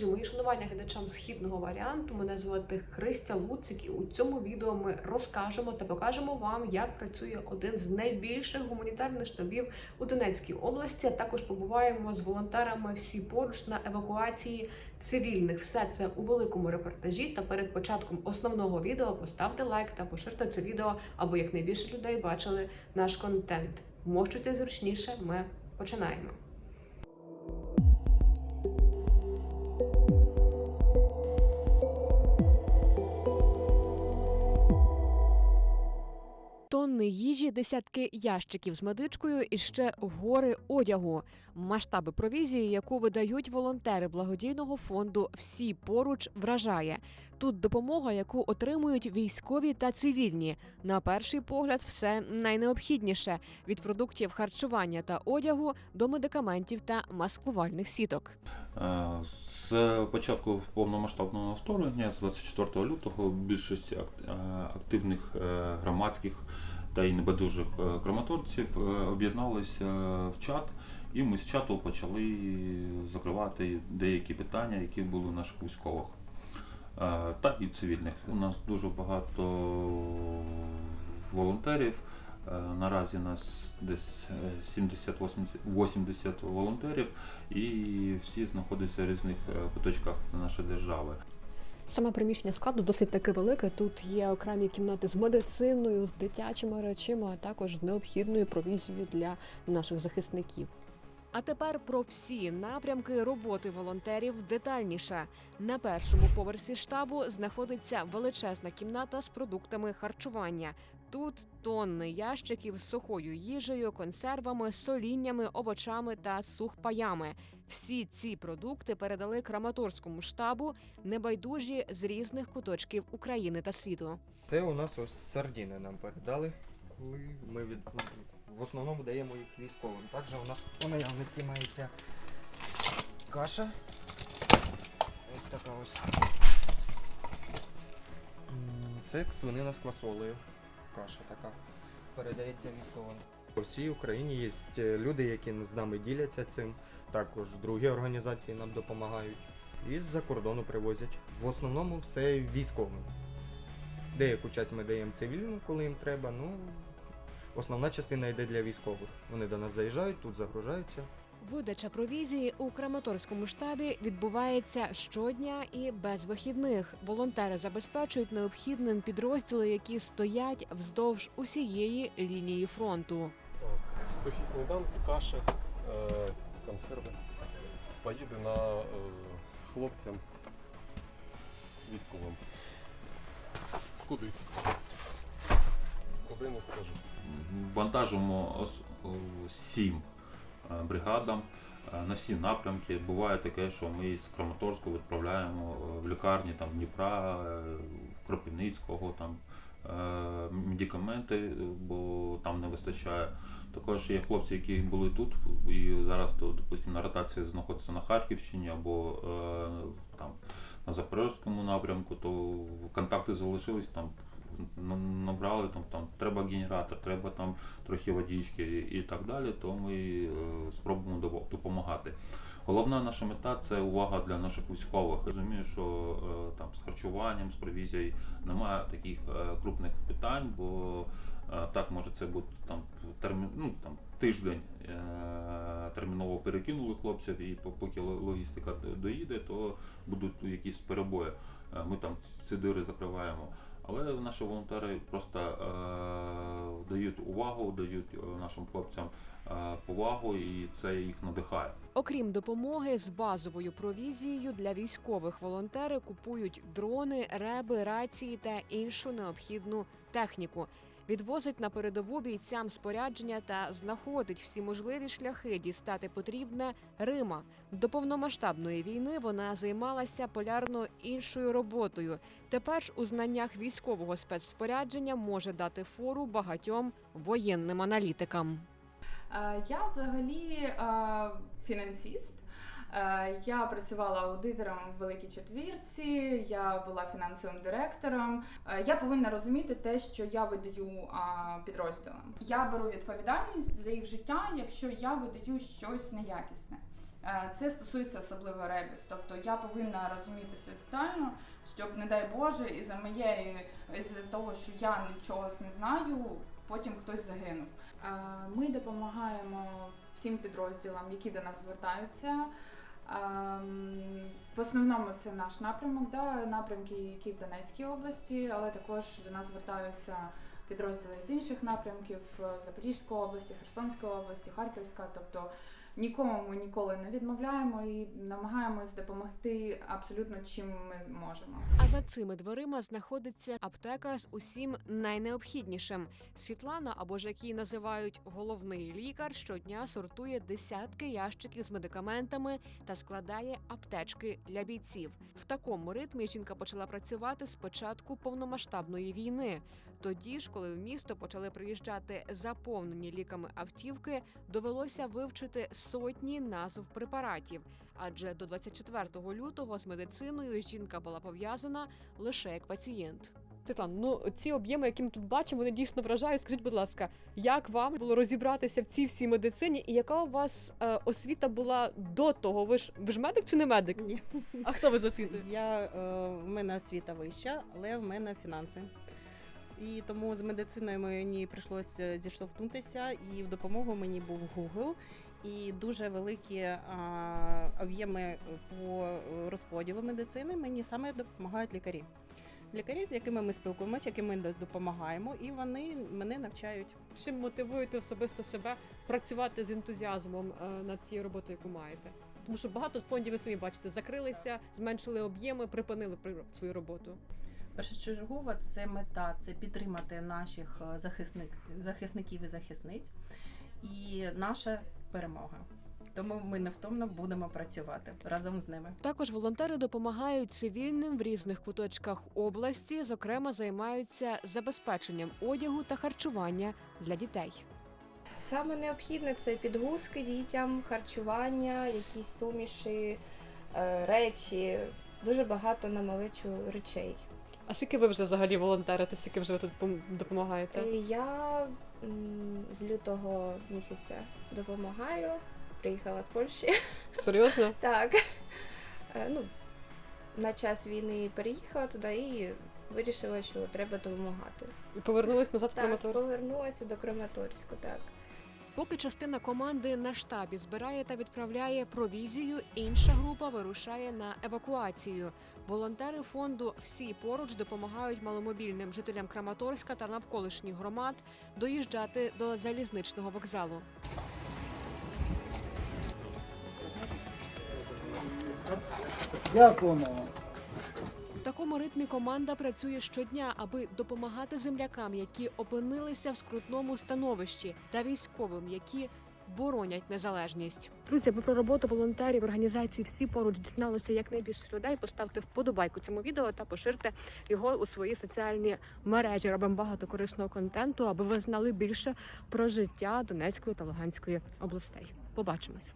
Друзі, мої шанування глядачам східного варіанту. Мене звати Христя Луцик, і у цьому відео ми розкажемо та покажемо вам, як працює один з найбільших гуманітарних штабів у Донецькій області. А також побуваємо з волонтерами всі поруч на евакуації цивільних. Все це у великому репортажі. Та перед початком основного відео поставте лайк та поширте це відео, аби якнайбільше людей бачили наш контент. Вмощуйте зручніше. Ми починаємо. Тонни їжі, десятки ящиків з медичкою і ще гори одягу. Масштаби провізії, яку видають волонтери благодійного фонду Всі поруч вражає. Тут допомога, яку отримують військові та цивільні. На перший погляд, все найнеобхідніше від продуктів харчування та одягу до медикаментів та маскувальних сіток. З початку повномасштабного вторгнення, з 24 лютого, більшість е, активних е, громадських та й небайдужих е, краматорців об'єдналися в чат, і ми з чату почали закривати деякі питання, які були у наших військових та і цивільних. У нас дуже багато волонтерів. Е, Наразі нас десь е, 70-80 волонтерів, і всі знаходяться в різних е, куточках нашої держави. Саме приміщення складу досить таки велике. Тут є окремі кімнати з медициною, з дитячими речима, а також необхідною провізією для наших захисників. А тепер про всі напрямки роботи волонтерів детальніше. На першому поверсі штабу знаходиться величезна кімната з продуктами харчування. Тут тонни ящиків з сухою їжею, консервами, соліннями, овочами та сухпаями. Всі ці продукти передали Краматорському штабу небайдужі з різних куточків України та світу. Це у нас ось сардіни нам передали. Ми від... в основному даємо їх військовим. Також у нас у наявності мається каша. Ось така ось. Це свинина з квасолею. Каша така. Передається військовим. По всій Україні є е, люди, які з нами діляться цим. Також другі організації нам допомагають. І з-за кордону привозять. В основному все військовим. Деяку часть ми даємо цивільну, коли їм треба. Ну, основна частина йде для військових. Вони до нас заїжджають, тут загружаються. Видача провізії у Краматорському штабі відбувається щодня і без вихідних. Волонтери забезпечують необхідним підрозділи, які стоять вздовж усієї лінії фронту. Сухі сніданки, каша, е, консерви. Поїде на е, хлопцям військовим. Кудись. Куди не скажу. Вантажимо сім бригадам е, на всі напрямки. Буває таке, що ми з Краматорську відправляємо е, в лікарні там, Дніпра, е, Кропивницького, там, е, медикаменти, е, бо там не вистачає. Також є хлопці, які були тут і зараз, то, допустимо, на ротації знаходяться на Харківщині або е, там, на Запорізькому напрямку, то контакти залишились там. Набрали там, там треба генератор, треба там трохи водички і, так далі, то ми е, спробуємо допомагати. Головна наша мета це увага для наших військових. Розумію, що е, там з харчуванням, з провізією немає таких е, крупних питань, бо так може це бути там термін, ну, там, тиждень терміново перекинули хлопців, і поки логістика доїде, то будуть якісь перебої. Е, Ми там ці дири закриваємо. Але наші волонтери просто е, дають увагу, дають е, нашим хлопцям е, повагу, і це їх надихає. Окрім допомоги з базовою провізією для військових волонтери купують дрони, реби, рації та іншу необхідну техніку. Відвозить на передову бійцям спорядження та знаходить всі можливі шляхи дістати потрібне Рима. До повномасштабної війни вона займалася полярно іншою роботою. Тепер ж у знаннях військового спецспорядження може дати фору багатьом воєнним аналітикам. Е, Я взагалі е, фінансіст. Е, Я працювала аудитором в великій четвірці, я була фінансовим директором. Е, Я повинна розуміти те, що я видаю підрозділам. Я беру відповідальність за їх життя, якщо я видаю щось неякісне. Е, Це стосується особливо ребів. Тобто я повинна розумітися детально, щоб, не дай Боже, із за моєї із того, що я чогось не знаю, потім хтось загинув. Ми допомагаємо всім підрозділам, які до нас звертаються. Ем, В основному це наш напрямок, да, напрямки, які в Донецькій області, але також до нас звертаються підрозділи з інших напрямків е, Запорізької області, Херсонської області, Харківська. Тобто нікому ми ніколи не відмовляємо і намагаємось допомогти абсолютно чим ми можемо. А за цими дверима знаходиться аптека з усім найнеобхіднішим. Світлана, або ж як називають головний лікар, щодня сортує десятки ящиків з медикаментами та складає аптечки для бійців. В такому ритмі жінка почала працювати з початку повномасштабної війни. Тоді ж, коли в місто почали приїжджати заповнені ліками автівки, довелося вивчити сотні назв препаратів. Адже до 24 лютого з медициною жінка була пов'язана лише як пацієнт. Світлана, ну ці об'єми, які ми тут бачимо, вони дійсно вражають. Скажіть, будь ласка, як вам було розібратися в цій всій медицині, і яка у вас е, освіта була до того? Ви ж ви ж медик чи не медик? Ні. А хто ви за освітою? Я, е, в мене освіта вища, але в мене фінанси. І тому з медициною мені прийшлося зіштовхнутися, і в допомогу мені був Google. І дуже великі об'єми по розподілу медицини мені саме допомагають лікарі. Лікарі, з якими ми спілкуємося, якими ми допомагаємо, і вони мене навчають. Чим мотивуєте особисто себе працювати з ентузіазмом е, над тією роботою, яку маєте? Тому що багато фондів ви самі бачите, закрилися, зменшили об'єми, припинили свою роботу. Першочергово це мета це підтримати наших е, захисник, захисників і захисниць, і наша перемога. Тому ми невтомно будемо працювати разом з ними. Також волонтери допомагають цивільним в різних куточках області, зокрема, займаються забезпеченням одягу та харчування для дітей. Саме необхідне це підгузки дітям, харчування, якісь суміші, е, речі, дуже багато на малечу речей. А скільки ви вже взагалі волонтерите, скільки вже ви тут допомагаєте? Е, Я м, з лютого місяця допомагаю. Приїхала з Польщі. Серйозно? Так. Е, Ну, на час війни переїхала туди і вирішила, що треба допомагати. І повернулись назад в Так, Краматорськ? повернулася до Краматорську, так. Поки частина команди на штабі збирає та відправляє провізію, інша група вирушає на евакуацію. Волонтери фонду всі поруч допомагають маломобільним жителям Краматорська та навколишніх громад доїжджати до залізничного вокзалу. Дякуємо. Такому ритмі команда працює щодня, аби допомагати землякам, які опинилися в скрутному становищі, та військовим, які боронять незалежність. Друзі, про роботу волонтерів організації всі поруч дізналися якнайбільше людей. Поставте вподобайку цьому відео та поширте його у свої соціальні мережі. Робимо багато корисного контенту, аби ви знали більше про життя Донецької та Луганської областей. Побачимось.